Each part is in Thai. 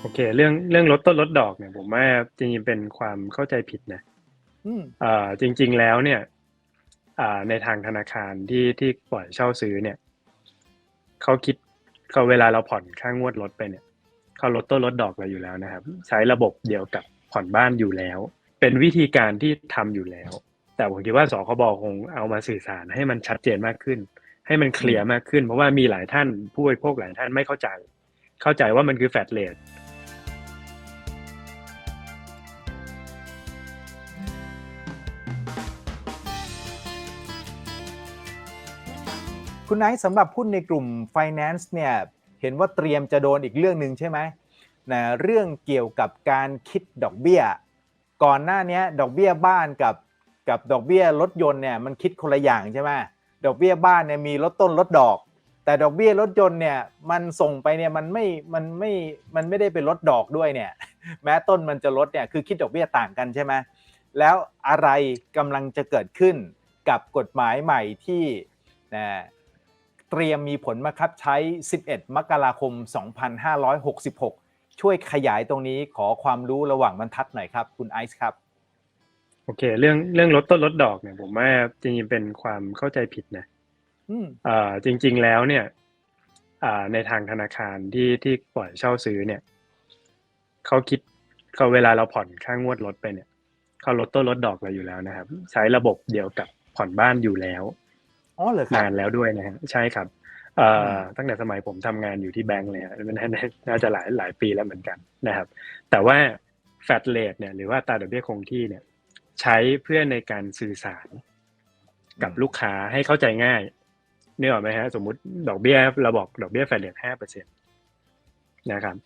โอเค เรื่องเรื่องลดต้นลดดอกเนี่ย ผมว่าจริงๆเป็นความเข้าใจผิดนะอืมอ่าจริง ๆแล้วเนี่ย อ่าในทางธนาคารที่ที่ปล่อยเช่าซื้อเนี่ยเขาคิดเขาเวลาเราผ่อนค่างวดรถไปเนี่ยเขาลดต้นลดดอกเราอยู่แล้วนะครับ ใช้ระบบเดียวกับผ่อนบ้านอยู่แล้ว เป็นวิธีการที่ทำอยู่แล้ว แต่ผมคิดว่าสคบคงเอามาสื่อสารให้มันชัดเจนมากขึ้น ให้มันเคลียร์มากขึ้น เพราะว่ามีหลายท่านผู้บริโภคหลายท่านไม่เข้าใจ เข้าใจว่ามันคือแฟลตเลท คุณไนท์สำหรับหุ้นในกลุ่ม Finance เนี่ยเห็นว่าเตรียมจะโดนอีกเรื่องหนึ่งใช่ไหมนะเรื่องเกี่ยวกับการคิดดอกเบี้ย ก่อนหน้านี้ดอกเบี้ยบ้านกับกับดอกเบี้ยรถยนต์เนี่ยมันคิดคนละอย่างใช่ไหมดอกเบี้ยบ้านเนี่ยมีลดต้นลดดอก แต่ดอกเบี้ยรถยนต์เนี่ยมันส่งไปเนี่ยมันไม่มันไม่มันไม่ได้เป็นลดดอกด้วยเนี่ยแม้ต้นมันจะลดเนี่ยคือคิดดอกเบี้ยต่างกันใช่ไหมแล้วอะไรกำลังจะเกิดขึ้นกับกฎหมายใหม่ที่นะ เตรียมมีผลบังคับใช้ 11 มกราคม 2566 ช่วยขยายตรงนี้ขอความรู้ระหว่างบรรทัดหน่อยครับคุณไอซ์ครับโอเค เรื่องเรื่องลดต้นลดดอกเนี่ยผมว่าจริงๆเป็นความเข้าใจผิดนะอืมอ่าจริง ๆแล้วเนี่ยอ่าในทางธนาคารที่ที่ปล่อยเช่าซื้อเนี่ยเขาคิดเขาเวลาเราผ่อนค่างวดรถไปเนี่ยเขาลดต้นลดดอกเราอยู่แล้วนะครับ ใช้ระบบเดียวกับผ่อนบ้านอยู่แล้ว อ๋อเหรอครับนานแล้วด้วยนะฮะใช่ครับเอ่ออืมตั้งแต่สมัยผมทำงานอยู่ที่แบงก์เลยฮะมันน่าน่าจะหลายหลายปีแล้วเหมือนกันนะครับ แต่ว่าแฟตเลทเนี่ยหรือว่าอัตราดอกเบี้ยคงที่เนี่ย ใช้เพื่อในการสื่อสารกับลูกค้าให้เข้าใจง่ายนึกออกไหมฮะสมมุติดอกเบี้ยเราบอกดอกเบี้ยแฟตเลทห้าเปอร์เซ็นตนะครับ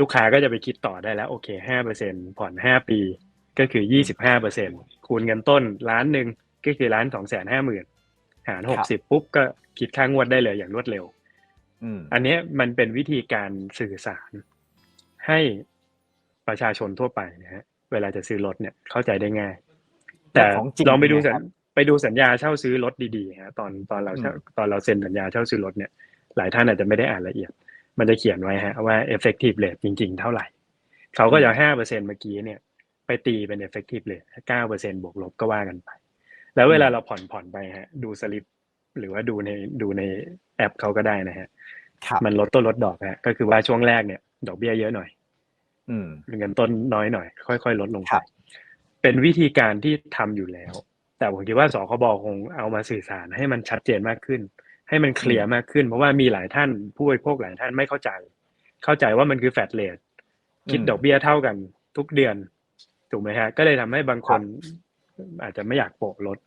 ลูกค้าก็จะไปคิดต่อได้แล้วโอเคห้าเปอร์เซ็นผ่อนห้าปีก็คือยี่สิบห้าเปอร์เซ็นคูณเงินต้นล้านหนึ่งก็คือล้านสองแสนห้าหมื่น หารหกสิบปุ๊บก็คิดค่างวดได้เลยอย่างรวดเร็วอืมอันเนี้ยมันเป็นวิธีการสื่อสาร ให้ประชาชนทั่วไปนะฮะเวลาจะซื้อรถเนี่ยเข้าใจได้ง่าย แต่ของจริงลองไปดูสัญนะครับไปดูสัญญาเช่าซื้อรถดีๆฮะตอนตอนเราเช่าอืมตอนเราเซ็นสัญญาเช่าซื้อรถเนี่ย หลายท่านอาจจะไม่ได้อ่านละเอียด มันจะเขียนไว้ฮะว่า effective rate จริง ๆ เท่าไหร่ เขาก็จะห้าเปอร์เซ็นเมื่อกี้เนี่ย ไปตีเป็น effective rate เก้าเปอร์เซ็นบวกลบก็ว่ากันไป แล้วเวลาเราผ่อนผ่อนไปฮะ ดูสลิปหรือว่าดูในดูในแอปเขาก็ได้นะฮะครับมันลดต้นลดดอกฮะก็คือว่าช่วงแรกเนี่ย ดอกเบี้ยเยอะหน่อย อืมเงินต้นน้อยหน่อย ค่อยๆ ลดลงครัไปบเป็นวิธีการที่ทำอยู่แล้ว แต่ผมคิดว่าสคบคงเอามาสื่อสารให้มันชัดเจนมากขึ้น ให้มันเคลียร์มากขึ้น เพราะว่ามีหลายท่านผู้บริโภคหลายท่านไม่เข้าใจ เข้าใจว่ามันคือแฟตเลทคิดดอกเบี้ยเท่ากันทุกเดือนถูกไหมฮะ ก็เลยทำให้บางคน อาจจะไม่อยากโปะรถ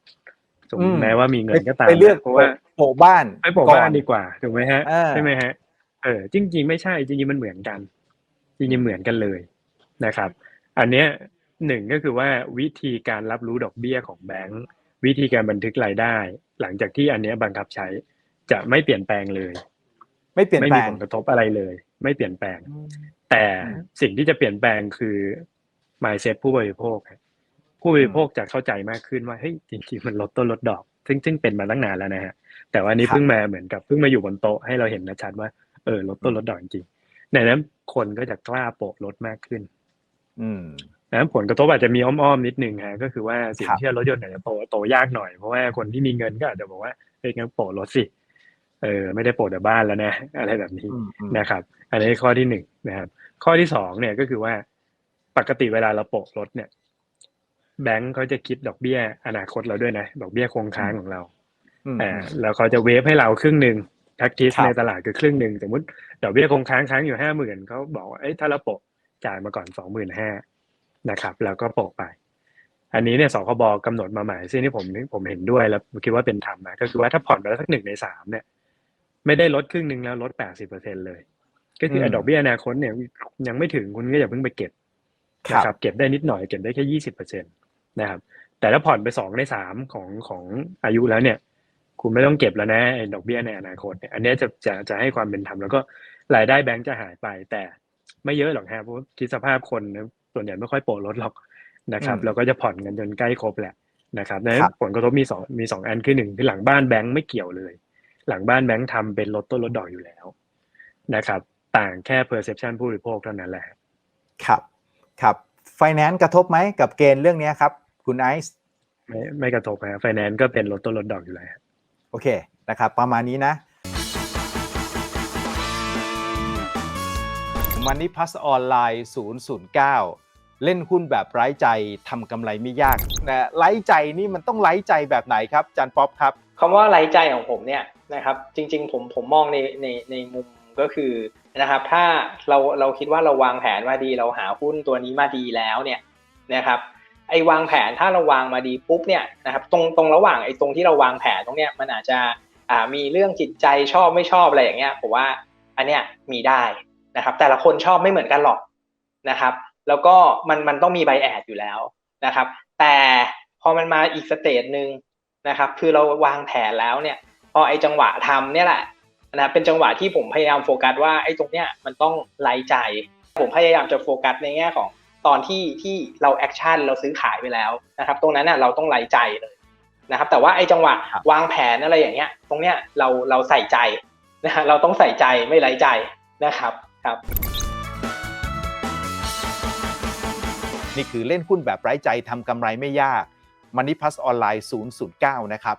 สมอืมแม้ว่ามีเงินก็ตามไปเลือกเพราะว่าโปะบ้านไปโปะบ้านดีกว่าถูกไหมฮะอ่าใช่ไหมฮะเออจริง ๆ ไม่ใช่จริงๆมันเหมือนกัน จริงๆเหมือนกันเลยนะครับ อันเนี้ยหนึ่งก็คือว่าวิธีการรับรู้ดอกเบี้ยของแบงก์วิธีการบันทึกรายได้ หลังจากที่อันเนี้ยบังคับใช้จะไม่เปลี่ยนแปลงเลย ไม่เปลี่ยนไม่แปลมีงผลกระทบอะไรเลย ไม่เปลี่ยนแปลงอืมแต่อืมสิ่งที่จะเปลี่ยนแปลงคือ mindset ผู้บริโภคครับ ผู้บริโภคจะเข้าใจมากขึ้นว่าเฮ้ยจริงๆมันลดต้นลดดอก ซึ่งซึ่งเป็นมาตั้งนานแล้วนะฮะแต่ว่าอันนี้ครับเพิ่งมาเหมือนกับเพิ่งมาอยู่บนโต๊ะให้เราเห็นชัดว่าเออลดต้นลดดอกจริงๆในนั้นคนก็จะกล้าโปะลดมากขึ้น อืมนะผลกระทบอาจจะมีอ้อมๆนิดนึงฮะก็คือว่าสินครับเชื่อรถยนต์อาจจะโตโตยากหน่อยเพราะว่าคนที่มีเงินก็อาจจะบอกว่าเฮ้ยงั้นโปะรถสิเออไม่ได้โปะแต่บ้านแล้วนะอะไรแบบนี้อืมอืมนะครับ อันนี้ข้อที่หนึ่งนะครับ ข้อที่สองเนี่ยก็คือว่าปกติเวลาเราโปะรถเนี่ย แบงก์เขาจะคิดดอกเบี้ยอนาคตเราด้วยนะ ดอกเบี้ยคงค้างของเราอืมอ่าแล้วเขาจะเวฟให้เราครึ่งหนึ่งทักทิสครับในตลาดคือครึ่งหนึ่งสมมติดอกเบี้ยคงค้างค้างอยู่ห้าหมื่นเขาบอกว่าเอ้ยถ้าเราโปะจ่ายมาก่อนสองหมื่นห้านะครับ แล้วก็โปะไป อันนี้เนี่ยสคบกำหนดมาใหม่ซึ่งที่ผมผมเห็นด้วยแล้วคิดว่าเป็นธรรมนะก็คือว่าถ้าผ่อนไปแล้วสักหนึ่งในสามเนี่ย ไม่ได้ลดครึ่งหนึ่งแล้วลดแปดสิบเปอร์เซ็นเลย ก็คือมอดอกเบี้ยอนาคตเนี่ยยังไม่ถึงคุณก็อย่าเพิ่งไปเก็บครันะครับบเก็บได้นิดหน่อยเก็บได้แค่ยี่สิบเปอร์เซ็นต นะครับ แต่ถ้าผ่อนไปสองในสามของของอายุแล้วเนี่ย คุณไม่ต้องเก็บแล้วนะไอ้ดอกเบี้ยในอนาคตเนี่ยอันเนี้ยจะจะจะให้ความเป็นธรรมแล้วก็รายได้แบงก์จะหายไป แต่ไม่เยอะหรอกฮะเพราะว่าคิดสภาพคนนะส่วนใหญ่ไม่ค่อยโปะรถหรอกนะครับอืมเราก็จะผ่อนกันจนใกล้ครบแหละนะครับดังนั้ครันบผลกระทบมีสองมีสองอันคือหนึ่งคือหลังบ้านแบงก์ไม่เกี่ยวเลย หลังบ้านแบงก์ทำเป็นลดต้นลดดอกอยู่แล้วนะครับ ต่างแค่ perception ผู้บริโภคเท่านั้นแหละ ครับ ครับไฟแนนซ์กระทบไหมกับเกณฑ์เรื่องนี้ครับ คุณไอซ์ไม่ไม่กระทบนะไฟแนนซ์ก็เป็นลดต้นลดดอกอยู่แล้วโอเคนะครับ ประมาณนี้นะมันนี่พัสออนไลน์009 เล่นหุ้นแบบไร้ใจทำกำไรไม่ยากนะไร้ใจนี่มันต้องไร้ใจแบบไหนครับอาจานป๊อปครับคำว่าไร้ใจของผมเนี่ยนะครับ จริง ๆ ผมผมมองในในในมุมก็คือนะครับ ถ้าเราเราคิดว่าเราวางแผนมาดีเราหาหุ้นตัวนี้มาดีแล้วเนี่ยนะครับ ไอ้วางแผนถ้าเราวางมาดีปุ๊บเนี่ยนะครับตรงตรงระหว่างไอ้ตรงที่เราวางแผนตรงเนี้ยมันอาจจะอ่ามีเรื่องจิตใจชอบไม่ชอบอะไรอย่างเงี้ยผมว่าอันเนี้ยมีได้นะครับ แต่ละคนชอบไม่เหมือนกันหรอกนะครับ แล้วก็มันมันต้องมีใบแอดอยู่แล้วนะครับ แต่พอมันมาอีกสเตจหนึ่งนะครับคือเราวางแผนแล้วเนี่ย พอไอ้จังหวะทำเนี่ยแหละนะเป็นจังหวะที่ผมพยายามโฟกัสว่าไอ้ตรงเนี้ยมันต้องไล่ใจ ผมพยายามจะโฟกัสในแง่ของ ตอนที่ที่เราแอคชั่นเราซื้อขายไปแล้วนะครับ ตรงนั้นน่ะเราต้องไล่ใจเลยนะครับ แต่ว่าไอ้จังหวะครับวางแผนอะไรอย่างเงี้ย ตรงเนี้ยเราเราใส่ใจนะฮะเราต้องใส่ใจไม่ไล่ใจนะครับครับ นี่คือเล่นหุ้นแบบไร้ใจทำกำไรไม่ยากมันนี่พัสออนไลน์009 นะครับ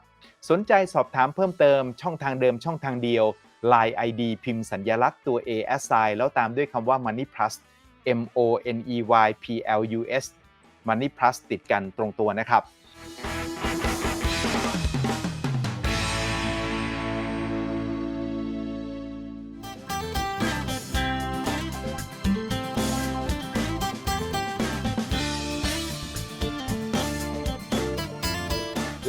สนใจสอบถามเพิ่มเติมช่องทางเดิมช่องทางเดียว Line ID พิมพ์สัญญลักษณ์ตัว A S I แล้วตามด้วยคำว่า Money Plus M O N E Y P L U S Money Plus ติดกันตรงตัวนะครับ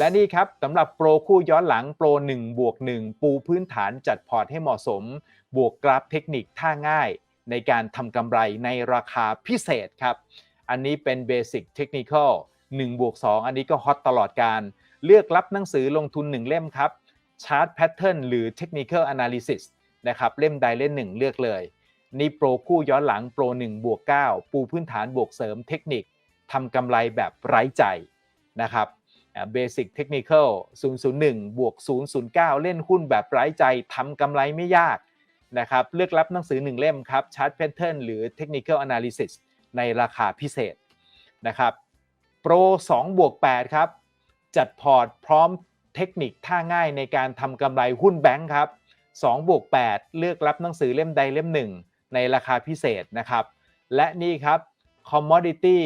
และนี่ครับสำหรับโปรคู่ย้อนหลังโปร1บวก1ปูพื้นฐานจัดพอร์ตให้เหมาะสม บวกกราฟเทคนิคท่าง่าย ในการทำกำไรในราคาพิเศษครับ อันนี้เป็น Basic Technical 1บวก2อันนี้ก็ฮอตตลอดการ เลือกรับหนังสือลงทุน 1 เล่มครับ Chart Pattern หรือ Technical Analysis นะครับเล่มใดเล่มหนึ่งเลือกเลย นี่โปรคู่ย้อนหลังโปร1บวก9ปูพื้นฐานบวกเสริมเทคนิคทำกำไรแบบไร้ใจนะครับเบสิกเทคนิคอล001 บวก 009 เล่นหุ้นแบบไร้ใจทำกำไรไม่ยาก นะครับเลือกรับหนังสือ 1 เล่มครับ Chart Pattern หรือ Technical Analysis ในราคาพิเศษนะครับโปร2บวก8ครับจัดพอร์ตพร้อมเทคนิคท่าง่ายในการทำกำไรหุ้นแบงค์ครับ2บวก8เลือกรับหนังสือเล่มใดเล่มหนึ่งในราคาพิเศษนะครับและนี่ครับ Commodity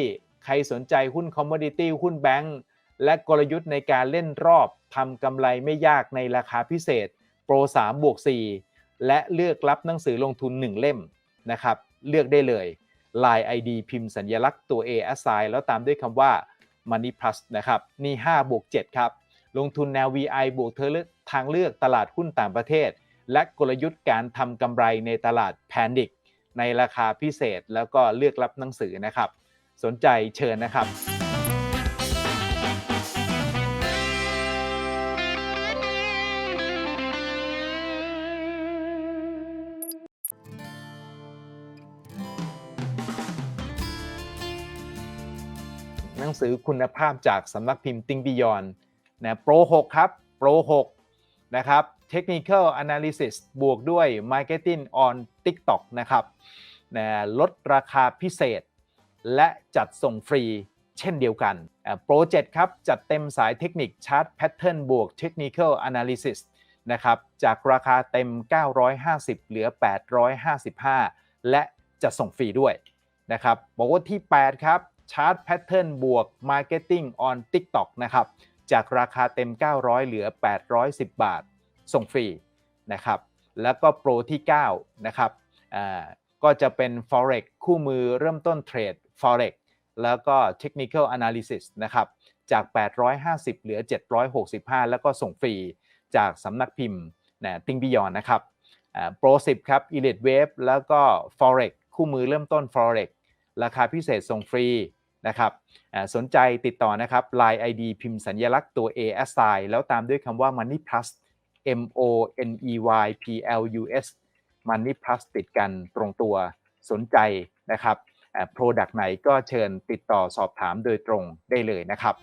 ใครสนใจหุ้น Commodity หุ้นแบงค์และกลยุทธ์ในการเล่นรอบทำกำไรไม่ยากในราคาพิเศษ โปร3บวก4 และเลือกรับหนังสือลงทุน 1 เล่มนะครับเลือกได้เลย Line ID พิมพ์สัญลักษณ์ตัว A assign แล้วตามด้วยคำว่า Money Plus นะครับนี่5บวก7ครับลงทุนแนว VI บวกเธอเลือกทางเลือกตลาดหุ้นต่างประเทศ และกลยุทธ์การทำกำไรในตลาด Panic ในราคาพิเศษแล้วก็เลือกรับหนังสือนะครับ สนใจเชิญนะครับ นังสือคุณภาพจากสำนักพิมพ์ Think Beyond นะโปร6ครับโปร6นะครับ Technical Analysis บวกด้วย Marketing on TikTok นะครับนะลดราคาพิเศษ และจัดส่งฟรีเช่นเดียวกันโปร7ครับ จัดเต็มสายเทคนิค Chart Pattern บวก Technical Analysis นะครับจากราคาเต็ม 950 เหลือ 855 และจะส่งฟรีด้วยนะครับบอกว่าที่ 8 ครับ Chart Pattern บวก Marketing on TikTok นะครับจากราคาเต็ม 900 เหลือ 810 บาท ส่งฟรีนะครับแล้วก็โปรที่ 9 นะครับก็จะเป็น Forex คู่มือเริ่มต้นเทรด Forex แล้วก็ Technical Analysis นะครับจาก 850 เหลือ 765 แล้วก็ส่งฟรีจากสำนักพิมพ์นะติงบิยอนนะครับโปร 10 ครับ Elite Wave แล้วก็ Forex คู่มือเริ่มต้น Forex ราคาพิเศษส่งฟรี นะครับสนใจติดต่อนะครับ Line ID พิมพ์สัญลักษณ์ตัว A S I แล้วตามด้วยคำว่า Money Plus M O N E Y P L U S Money Plus ติดกันตรงตัวสนใจนะครับโปรดักต์ไหนก็เชิญติดต่อสอบถามโดยตรงได้เลยนะครับ